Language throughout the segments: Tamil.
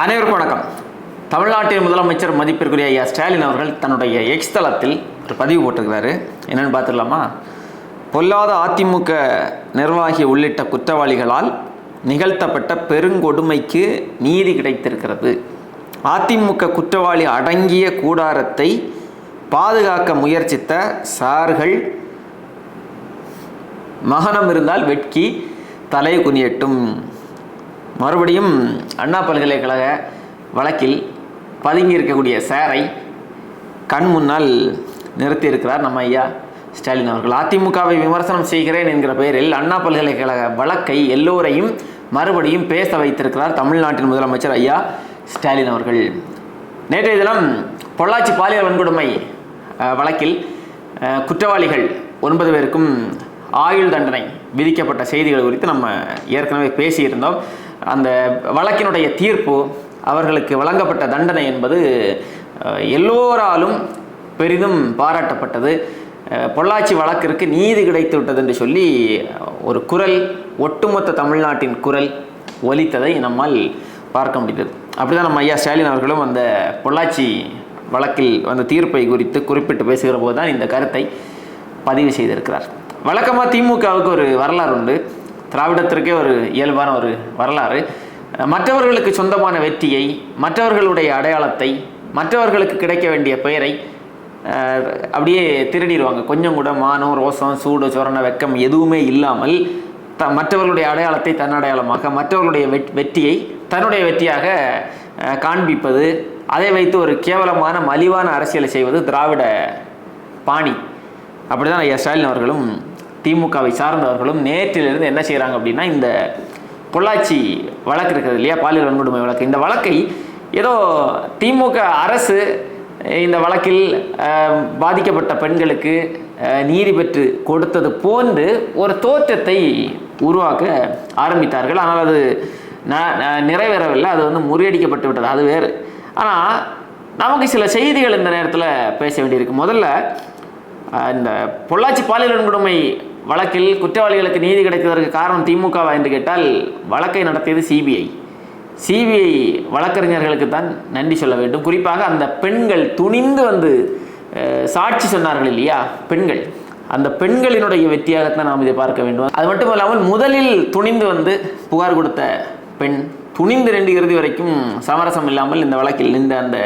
அனைவருக்கும் வணக்கம். தமிழ்நாட்டின் முதலமைச்சர் மதிப்பிற்குரிய ஐயா ஸ்டாலின் அவர்கள் தன்னுடைய எக்ஸ் தளத்தில் ஒரு பதிவு போட்டிருக்கிறாரு. என்னென்னு பார்த்துடலாமா? பொல்லாத அதிமுக நிர்வாகி உள்ளிட்ட குற்றவாளிகளால் நிகழ்த்தப்பட்ட பெருங்கொடுமைக்கு நீதி கிடைத்திருக்கிறது. அதிமுக குற்றவாளி அடங்கிய கூடாரத்தை பாதுகாக்க முயற்சித்த சார்கள் மகனம் இருந்தால் வெட்கி தலை குனியட்டும். மறுபடியும் அண்ணா பல்கலைக்கழக வழக்கில் பதுங்கி இருக்கக்கூடிய சாரை கண் முன்னால் நிறுத்தியிருக்கிறார் நம்ம ஐயா ஸ்டாலின் அவர்கள். அதிமுகவை விமர்சனம் செய்கிறேன் என்கிற பெயரில் அண்ணா பல்கலைக்கழக வழக்கை எல்லோரையும் மறுபடியும் பேச வைத்திருக்கிறார் தமிழ்நாட்டின் முதலமைச்சர் ஐயா ஸ்டாலின் அவர்கள். நேற்றைய தினம் பொள்ளாச்சி பாலியல் வன்கொடுமை வழக்கில் குற்றவாளிகள் ஒன்பது பேருக்கும் ஆயுள் தண்டனை விதிக்கப்பட்ட செய்திகள் குறித்து நம்ம ஏற்கனவே பேசியிருந்தோம். அந்த வழக்கினுடைய தீர்ப்பு அவர்களுக்கு வழங்கப்பட்ட தண்டனை என்பது எல்லோராலும் பெரிதும் பாராட்டப்பட்டது. பொள்ளாச்சி வழக்கிற்கு நீதி கிடைத்து விட்டது என்று சொல்லி ஒரு குரல் ஒட்டுமொத்த தமிழ்நாட்டின் குரல் ஒலித்ததை நம்மால் பார்க்க முடிந்தது. அப்படிதான் நம்ம ஐயா ஸ்டாலின் அவர்களும் அந்த பொள்ளாச்சி வழக்கில் வந்த தீர்ப்பை குறித்து குறிப்பிட்டு பேசுகிற போது தான் இந்த கருத்தை பதிவு செய்திருக்கிறார். வழக்கமாக திமுகவுக்கு ஒரு வரலாறு உண்டு. திராவிடத்திற்கே ஒரு இயல்பான ஒரு வரலாறு. மற்றவர்களுக்கு சொந்தமான வெற்றியை மற்றவர்களுடைய அடையாளத்தை மற்றவர்களுக்கு கிடைக்க வேண்டிய பெயரை அப்படியே திருடிடுவாங்க. கொஞ்சம் கூட மானம் ரோசம் சூடு சொரண வெக்கம் எதுவுமே இல்லாமல் த மற்றவர்களுடைய அடையாளத்தை தன் அடையாளமாக மற்றவர்களுடைய வெட் வெற்றியை தன்னுடைய வெற்றியாக காண்பிப்பது அதை வைத்து ஒரு கேவலமான மலிவான அரசியலை செய்வது திராவிட பாணி. அப்படிதான் ஐயா ஸ்டாலின் அவர்களும் திமுகவை சார்ந்தவர்களும் நேற்றிலிருந்து என்ன செய்கிறாங்க அப்படின்னா இந்த பொள்ளாச்சி வழக்கு இருக்கிறது இல்லையா? பாலியல் வன்கொடுமை வழக்கு. இந்த வழக்கை ஏதோ திமுக அரசு இந்த வழக்கில் பாதிக்கப்பட்ட பெண்களுக்கு நீதி பெற்று கொடுத்தது போன்று ஒரு தோற்றத்தை உருவாக்க ஆரம்பித்தார்கள். ஆனால் அது நிறைவேறவில்லை. அது வந்து முறியடிக்கப்பட்டு விட்டது. அது வேறு. ஆனால் நமக்கு சில செய்திகள் இந்த நேரத்தில் பேச வேண்டியிருக்கு. முதல்ல இந்த பொள்ளாச்சி பாலியல் வன்கொடுமை வழக்கில் குற்றவாளிகளுக்கு நீதி கிடைத்ததற்கு காரணம் திமுகவா என்று கேட்டால் வழக்கை நடத்தியது சிபிஐ சிபிஐ வழக்கறிஞர்களுக்கு தான் நன்றி சொல்ல வேண்டும். குறிப்பாக அந்த பெண்கள் துணிந்து வந்து சாட்சி சொன்னார்கள் இல்லையா? பெண்கள். அந்த பெண்களினுடைய வெற்றியாகத்தான் நாம் இதை பார்க்க வேண்டும். அது மட்டும் இல்லாமல் முதலில் துணிந்து வந்து புகார் கொடுத்த பெண் துணிந்து ரெண்டு இறுதி வரைக்கும் சமரசம் இல்லாமல் இந்த வழக்கில் நின்ற அந்த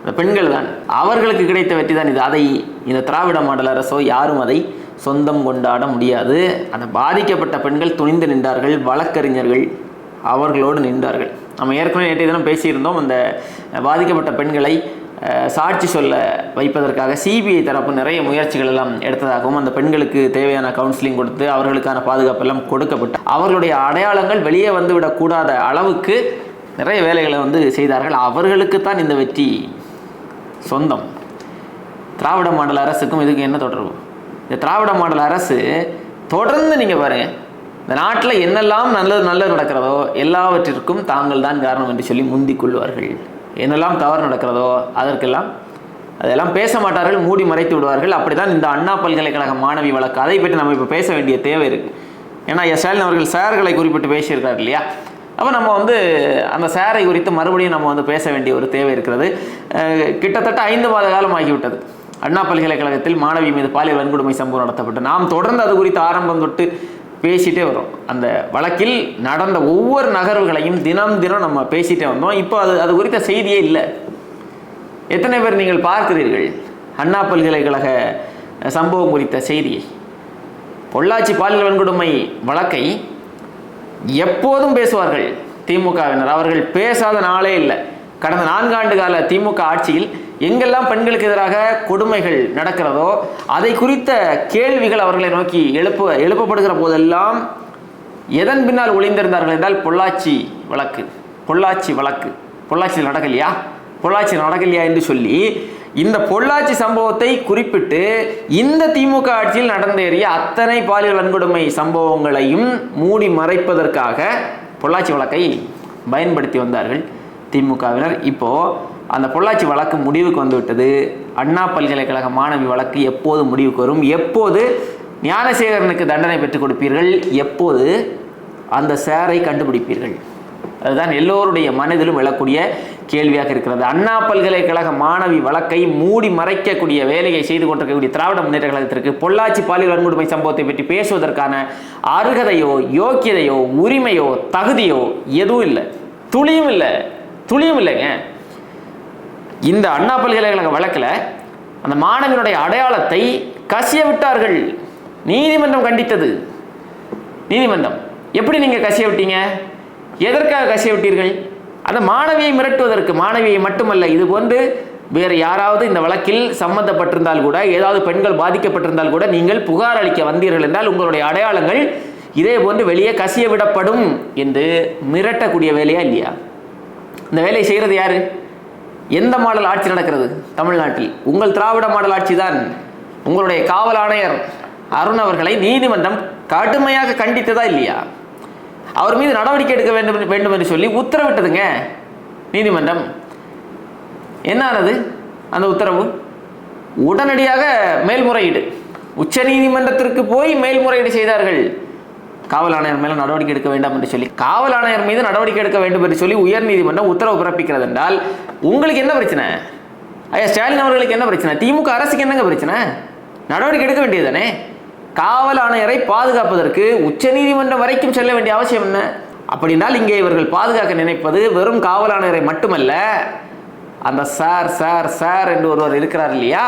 அந்த பெண்கள் தான். அவர்களுக்கு கிடைத்த வெற்றி தான் இது. அதை இந்த திராவிட மாடல் அரசோ யாரும் அதை சொந்தம் கொண்டாட முடியாது. அந்த பாதிக்கப்பட்ட பெண்கள் துணிந்து நின்றார்கள். வழக்கறிஞர்கள் அவர்களோடு நின்றார்கள். நம்ம ஏற்கனவே நேற்றைய தினம் பேசியிருந்தோம் அந்த பாதிக்கப்பட்ட பெண்களை சாட்சி சொல்ல வைப்பதற்காக சிபிஐ தரப்பு நிறைய முயற்சிகள் எல்லாம் எடுத்ததாகவும் அந்த பெண்களுக்கு தேவையான கவுன்சிலிங் கொடுத்து அவர்களுக்கான பாதுகாப்பு எல்லாம் கொடுக்கப்பட்டு அவர்களுடைய அடையாளங்கள் வெளியே வந்துவிடக்கூடாத அளவுக்கு நிறைய வேலைகளை வந்து செய்தார்கள். அவர்களுக்கு தான் இந்த வெற்றி சொந்தம். திராவிட மாநில அரசுக்கும் இதுக்கு என்ன தொடர்பு? இந்த திராவிட மாடல் அரசு தொடர்ந்து நீங்கள் பாருங்கள் இந்த நாட்டில் என்னெல்லாம் நல்லது நல்லது நடக்கிறதோ எல்லாவற்றிற்கும் தாங்கள் தான் காரணம் என்று சொல்லி முந்திக் கொள்வார்கள். என்னெல்லாம் தவறு நடக்கிறதோ அதற்கெல்லாம் அதெல்லாம் பேச மாட்டார்கள் மூடி மறைத்து விடுவார்கள். அப்படிதான் இந்த அண்ணா பல்கலைக்கழக மாணவி வழக்கு. அதை பற்றி நம்ம இப்போ பேச வேண்டிய தேவை இருக்குது ஏன்னா எஸ். ஸ்டாலின் அவர்கள் சார்களை குறிப்பிட்டு பேசியிருக்கார் இல்லையா? அப்போ நம்ம வந்து அந்த சாரை குறித்து மறுபடியும் நம்ம வந்து பேச வேண்டிய ஒரு தேவை இருக்கிறது. கிட்டத்தட்ட ஐந்து மாத காலம் ஆகிவிட்டது. அண்ணா பல்கலைக்கழகத்தில் மாணவி மீது பாலியல் வன்கொடுமை சம்பவம் நடத்தப்பட்டு நாம் தொடர்ந்து அது குறித்து ஆரம்பம் தொட்டு பேசிட்டே வரோம். அந்த வழக்கில் நடந்த ஒவ்வொரு நகர்வுகளையும் தினம் தினம் நம்ம பேசிட்டே வந்தோம். இப்போ அது அது குறித்த செய்தியே இல்லை. எத்தனை பேர் நீங்கள் பார்க்கிறீர்கள் அண்ணா பல்கலைக்கழக சம்பவம் குறித்த செய்தியை பொள்ளாச்சி பாலியல் வன்கொடுமை வழக்கை எப்போதும் பேசுவார்கள் திமுகவினர் அவர்கள் பேசாத நாளே இல்லை. கடந்த நான்காண்டு கால திமுக ஆட்சியில் எங்கெல்லாம் பெண்களுக்கு எதிராக கொடுமைகள் நடக்கிறதோ அதை குறித்த கேள்விகள் அவர்களை நோக்கி எழுப்ப எழுப்பப்படுகிற போதெல்லாம் எதன் பின்னால் ஒளிந்திருந்தார்கள் என்றால் பொள்ளாச்சி வழக்கு பொள்ளாச்சி வழக்கு. பொள்ளாச்சியில் நடக்கலையா? பொள்ளாச்சி நடக்கலையா என்று சொல்லி இந்த பொள்ளாச்சி சம்பவத்தை குறிப்பிட்டு இந்த திமுக ஆட்சியில் நடந்தேறிய அத்தனை பாலியல் வன்கொடுமை சம்பவங்களையும் மூடி மறைப்பதற்காக பொள்ளாச்சி வழக்கை பயன்படுத்தி வந்தார்கள் திமுகவினர். இப்போ அந்த பொள்ளாச்சி வழக்கு முடிவுக்கு வந்துவிட்டது அண்ணா பல்கலைக்கழக மாணவி வழக்கு எப்போது முடிவுக்கு வரும்? எப்போது ஞானசேகரனுக்கு தண்டனை பெற்றுக் கொடுப்பீர்கள்? எப்போது அந்த சேரை கண்டுபிடிப்பீர்கள்? அதுதான் எல்லோருடைய மனதிலும் விழக்கூடிய கேள்வியாக இருக்கிறது. அண்ணா பல்கலைக்கழக மாணவி வழக்கை மூடி மறைக்கக்கூடிய வேலையை செய்து கொண்டிருக்கக்கூடிய திராவிட முன்னேற்ற கழகத்திற்கு பொள்ளாச்சி பாலியல் வன்கொடுமை சம்பவத்தை பற்றி பேசுவதற்கான அருகதையோ யோக்கியதையோ உரிமையோ தகுதியோ எதுவும் இல்லை. துளியும் இல்லை. துளியும் இல்லைங்க. இந்த அண்ணா பல்கலைக்கழக வழக்கில் அந்த மாணவியினுடைய அடையாளத்தை கசிய விட்டார்கள் நீதிமன்றம் கண்டித்தது. நீதிமன்றம். எப்படி நீங்கள் கசிய விட்டீங்க எதற்காக கசிய விட்டீர்கள் அந்த மாணவியை மிரட்டுவதற்கு மாணவியை மட்டுமல்ல இது போன்று வேறு யாராவது இந்த வழக்கில் சம்மந்தப்பட்டிருந்தால் கூட ஏதாவது பெண்கள் பாதிக்கப்பட்டிருந்தால் கூட நீங்கள் புகார் அளிக்க வந்தீர்கள் என்றால் உங்களுடைய அடையாளங்கள் இதே போன்று வெளியே கசிய விடப்படும் என்று மிரட்டக்கூடிய வேலையா இல்லையா? இந்த வேலையை செய்கிறது யாரு? எந்த மாடல் ஆட்சி நடக்கிறது? தமிழ்நாட்டில். உங்கள் திராவிட மாடல் ஆட்சி தான் உங்களுடைய காவல் ஆணையர் அருண் அவர்களை நீதிமன்றம் கடுமையாக கண்டித்ததா இல்லையா? அவர் மீது நடவடிக்கை எடுக்க வேண்டும் வேண்டும் என்று சொல்லி உத்தரவிட்டதுங்க நீதிமன்றம். என்ன ஆனது அந்த உத்தரவு? உடனடியாக மேல்முறையீடு. உச்ச நீதிமன்றத்திற்கு போய் மேல்முறையீடு செய்தார்கள். காவல் ஆணையர் மேல நடவடிக்கை எடுக்க வேண்டாம் என்று சொல்லி காவல் ஆணையர் மீது நடவடிக்கை எடுக்க வேண்டும் என்று சொல்லி உயர்நீதிமன்றம் உத்தரவு பிறப்பிக்கிறது என்றால் உங்களுக்கு என்ன பிரச்சனை? ஐயா ஸ்டாலின் அவர்களுக்கு என்ன பிரச்சனை? திமுக அரசுக்கு என்னங்க பிரச்சனை? நடவடிக்கை எடுக்க வேண்டியதுதானே? காவல் ஆணையரை பாதுகாப்பதற்கு உச்சநீதிமன்றம் வரைக்கும் செல்ல வேண்டிய அவசியம் என்ன? அப்படின்னால் இங்கே இவர்கள் பாதுகாக்க நினைப்பது வெறும் காவல் ஆணையரை மட்டுமல்ல அந்த சார் சார் சார் என்று ஒருவர் இருக்கிறார் இல்லையா?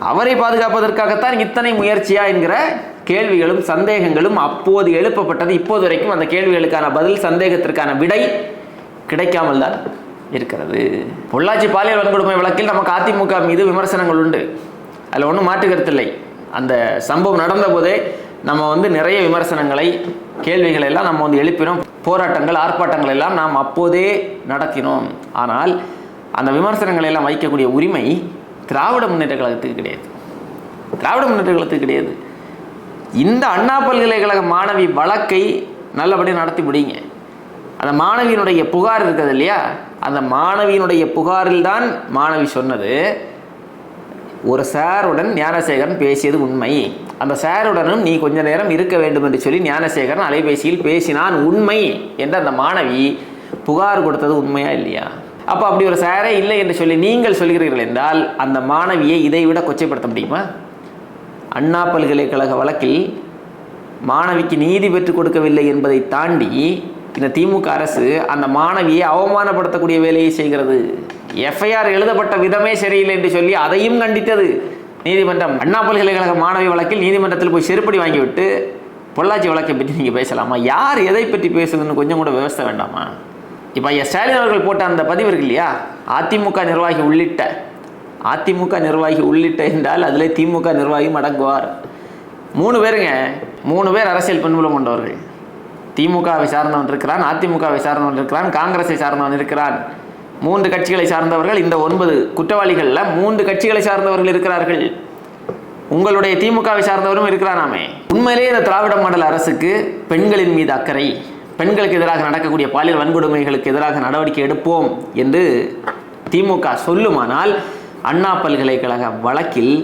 அவரை பாதுகாப்பதற்காகத்தான் இத்தனை முயற்சியா என்கிற கேள்விகளும் சந்தேகங்களும் அப்போது எழுப்பப்பட்டது. இப்போது வரைக்கும் அந்த கேள்விகளுக்கான பதில் சந்தேகத்திற்கான விடை கிடைக்காமல் தான் இருக்கிறது. பொள்ளாச்சி பாலியல் வன்கொடுமை வழக்கில் நமக்கு அதிமுக மீது விமர்சனங்கள் உண்டு. அதில் ஒன்றும் மாற்று அந்த சம்பவம் நடந்தபோதே நம்ம வந்து நிறைய விமர்சனங்களை கேள்விகளை எல்லாம் நம்ம வந்து எழுப்பினோம். போராட்டங்கள் ஆர்ப்பாட்டங்கள் எல்லாம் நாம் அப்போதே நடத்தினோம். ஆனால் அந்த விமர்சனங்களை எல்லாம் வைக்கக்கூடிய உரிமை திராவிட முன்னேற்ற கழகத்துக்கு கிடையாது. திராவிட முன்னேற்ற கழகத்துக்கு கிடையாது. இந்த அண்ணா பல்கலைக்கழக மாணவி வழக்கை நல்லபடியாக நடத்தி முடியுங்க. அந்த மாணவியினுடைய புகார் இருக்குது இல்லையா? அந்த மாணவியினுடைய புகாரில் தான் மாணவி சொன்னது. ஒரு சாருடன் ஞானசேகரன் பேசியது உண்மை. அந்த சாருடனும் நீ கொஞ்ச நேரம் இருக்க வேண்டும் என்று சொல்லி ஞானசேகரன் அலைபேசியில் பேசினான் உண்மை என்று அந்த மாணவி புகார் கொடுத்தது உண்மையா இல்லையா? அப்போ அப்படி ஒரு சாரே இல்லை என்று சொல்லி நீங்கள் சொல்கிறீர்கள் என்றால் அந்த மாணவியை இதை விட கொச்சைப்படுத்த முடியுமா? அண்ணா பல்கலைக்கழக வழக்கில் மாணவிக்கு நீதி பெற்றுக் கொடுக்கவில்லை என்பதை தாண்டி இந்த திமுக அரசு அந்த மாணவியை அவமானப்படுத்தக்கூடிய வேலையை செய்கிறது. எஃப்ஐஆர் எழுதப்பட்ட விதமே சரியில்லை என்று சொல்லி அதையும் கண்டித்தது. நீதிமன்றம் அண்ணா பல்கலைக்கழக மாணவி வழக்கில் நீதிமன்றத்தில் போய் செருப்படி வாங்கிவிட்டு பொள்ளாச்சி வழக்கை பற்றி நீங்கள் பேசலாமா? யார் எதை பற்றி பேசுதுன்னு கொஞ்சம் கூட விவசாய வேண்டாமா? இப்போ ஐயா ஸ்டாலின் அவர்கள் போட்ட அந்த பதிவு இருக்கு இல்லையா? அதிமுக நிர்வாகி உள்ளிட்ட அதிமுக நிர்வாகி உள்ளிட்ட என்றால் அதில் திமுக நிர்வாகியும் அடங்குவார் மூணு பேருங்க. மூணு பேர் அரசியல் பின்புலம் கொண்டவர்கள். திமுகவை சார்ந்தவன் இருக்கிறான் அதிமுகவை சார்ந்தவன் இருக்கிறான் காங்கிரஸை சார்ந்தவன் இருக்கிறான். மூன்று கட்சிகளை சார்ந்தவர்கள் இந்த ஒன்பது குற்றவாளிகளில் மூன்று கட்சிகளை சார்ந்தவர்கள் இருக்கிறார்கள். உங்களுடைய திமுகவை சார்ந்தவரும் இருக்கிறானாமே. உண்மையிலேயே இந்த திராவிட மாடல் அரசுக்கு பெண்களின் மீது அக்கறை பெண்களுக்கு எதிராக நடக்கக்கூடிய பாலியல் வன்கொடுமைகளுக்கு எதிராக நடவடிக்கை எடுப்போம் என்று திமுக சொல்லுமானால் அண்ணா பல்கலைக்கழக வழக்கில்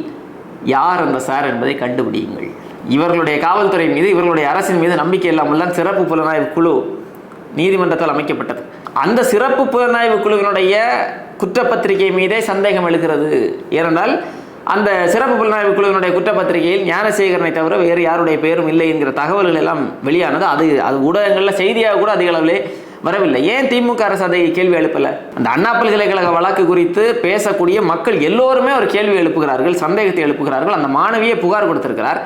யார் அந்த சார் என்பதை கண்டுபிடியுங்கள். இவர்களுடைய காவல்துறை மீது இவர்களுடைய அரசின் மீது நம்பிக்கை இல்லாமல் தான் சிறப்பு புலனாய்வு குழு நீதிமன்றத்தால் அமைக்கப்பட்டது. அந்த சிறப்பு புலனாய்வு குழுவினுடைய குற்றப்பத்திரிகை மீதே சந்தேகம் எழுகிறது. ஏனென்றால் அந்த சிறப்பு புலனாய்வு குழுவினுடைய குற்றப்பத்திரிகையில் ஞானசேகரனை தவிர வேறு யாருடைய பெயரும் இல்லை என்கிற தகவல்கள் எல்லாம் வெளியானது. அது அது ஊடகங்களில் செய்தியாக கூட அதிக அளவிலே வரவில்லை. ஏன் திமுக அரசு அதை கேள்வி எழுப்பல? அந்த அண்ணா பல்கலைக்கழக வழக்கு குறித்து பேசக்கூடிய மக்கள் எல்லோருமே ஒரு கேள்வி எழுப்புகிறார்கள் சந்தேகத்தை எழுப்புகிறார்கள். அந்த மாணவியை புகார் கொடுத்திருக்கிறார்.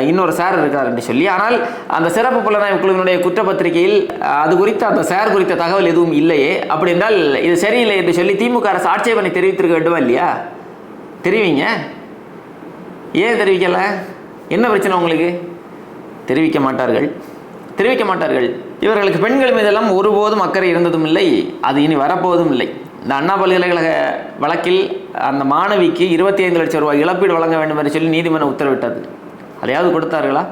இன்னொரு சார் இருக்கார் என்று சொல்லி. ஆனால் அந்த சிறப்பு புலனாய்வு குழுவினுடைய குற்றப்பத்திரிகையில் அது குறித்த அந்த சார் குறித்த தகவல் எதுவும் இல்லையே. அப்படி என்றால் இது சரியில்லை என்று சொல்லி திமுக அரசு ஆட்சேபனை தெரிவித்திருக்க வேண்டுமா இல்லையா? தெரிவிங்க. ஏன் தெரிவிக்கல? என்ன பிரச்சனை உங்களுக்கு? தெரிவிக்க மாட்டார்கள். தெரிவிக்க மாட்டார்கள். இவர்களுக்கு பெண்கள் மீதெல்லாம் ஒருபோதும் அக்கறை இருந்ததும் இல்லை. அது இனி வரப்போவதும் இல்லை. இந்த அண்ணா பல்கலைக்கழக வழக்கில் அந்த மாணவிக்கு இருபத்தி ஐந்து லட்சம் ரூபாய் இழப்பீடு வழங்க வேண்டும் என்று சொல்லி நீதிமன்றம் உத்தரவிட்டது. அதையாவது கொடுத்தார்களா?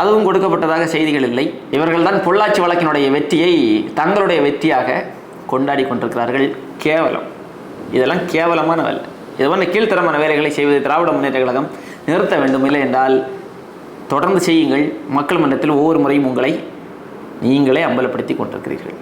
அதுவும் கொடுக்கப்பட்டதாக செய்திகள் இல்லை. இவர்கள்தான் பொள்ளாச்சி வழக்கினுடைய வெற்றியை தங்களுடைய வெற்றியாக கொண்டாடி கொண்டிருக்கிறார்கள் கேவலம். இதெல்லாம் கேவலமான வேலை இது போன்ற கீழ்த்தரமான வேலைகளை செய்வது திராவிட முன்னேற்ற கழகம் நிறுத்த வேண்டும் இல்லை என்றால் தொடர்ந்து செய்யுங்கள். மக்கள் மன்றத்தில் ஒவ்வொரு முறையும் உங்களை நீங்களே அம்பலப்படுத்தி கொண்டிருக்கிறீர்கள்.